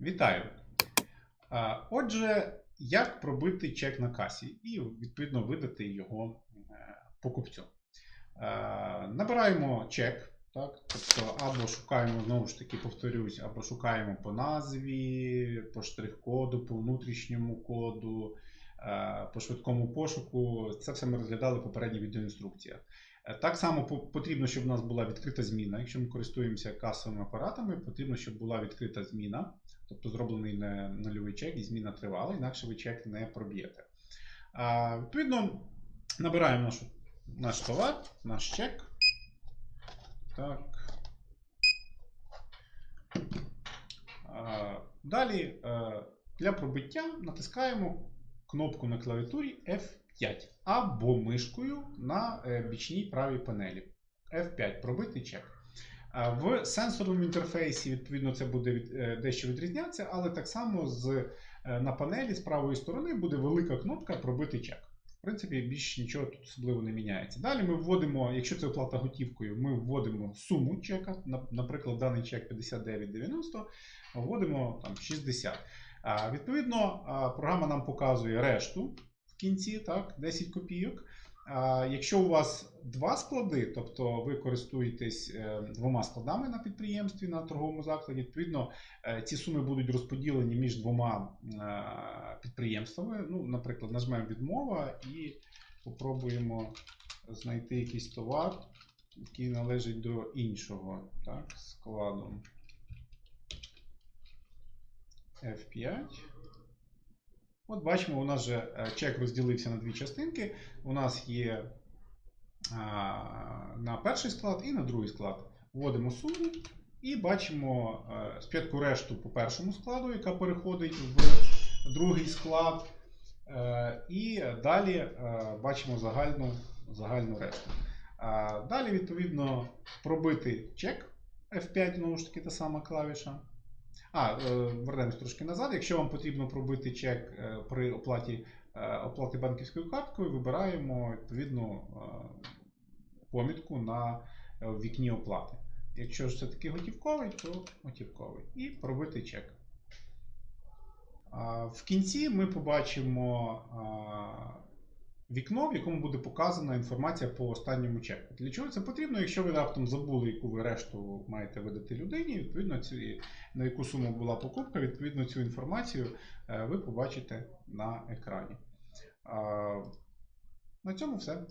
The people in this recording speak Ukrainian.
Вітаю! Отже, як пробити чек на касі і відповідно видати його е, покупцю. Набираємо чек, так? тобто або шукаємо, знову ж таки, повторюсь, або шукаємо по назві, по штрих-коду, по внутрішньому коду, е, по швидкому пошуку. Це все ми розглядали в попередній відеоінструкціях. Е, Так само потрібно, щоб у нас була відкрита зміна. Якщо ми користуємося касовими апаратами, потрібно, щоб була відкрита зміна, тобто зроблений нульовий чек і зміна тривала, інакше ви чек не проб'єте. Відповідно, набираємо нашу, наш товар, наш чек. Так. Далі е, для пробиття натискаємо кнопку на клавіатурі F5 або мишкою на е, бічній правій панелі. F5 пробити чек. В сенсорному інтерфейсі, відповідно, це буде е, дещо відрізнятися, але так само з, е, на панелі з правої сторони буде велика кнопка Пробити чек. В принципі, більш нічого тут особливо не міняється. Далі ми вводимо, якщо це оплата готівкою, ми вводимо суму чека. Наприклад, даний чек 59,90, вводимо там 60. Відповідно, програма нам показує решту кінці, так, 10 копійок. А, Якщо у вас два склади, тобто ви користуєтесь е, двома складами на підприємстві, на торговому закладі, відповідно, е, ці суми будуть розподілені між двома е, підприємствами. Ну, наприклад, нажмемо відмова і попробуємо знайти якийсь товар, який належить до іншого так, складу. F5. От бачимо, у нас же е, чек розділився на дві частинки. У нас є а, на перший склад і на другий склад. Вводимо суму і бачимо е, спочатку решту по першому складу, яка переходить в другий склад. Е, І далі е, бачимо загальну, загальну решту. Далі, відповідно, пробити чек F5, знову ж таки, та сама клавіша. А, е, вернемось трошки назад. Якщо вам потрібно пробити чек е, при оплаті, е, оплати банківською карткою, вибираємо відповідну помітку на вікні оплати. Якщо ж все-таки готівковий, то готівковий. І пробити чек. В кінці ми побачимо вікно, в якому буде показана інформація по останньому чеку. Для чого це потрібно? Якщо ви раптом забули, яку ви решту маєте видати людині, відповідно, на яку суму була покупка, відповідно цю інформацію е, ви побачите на екрані. На цьому все.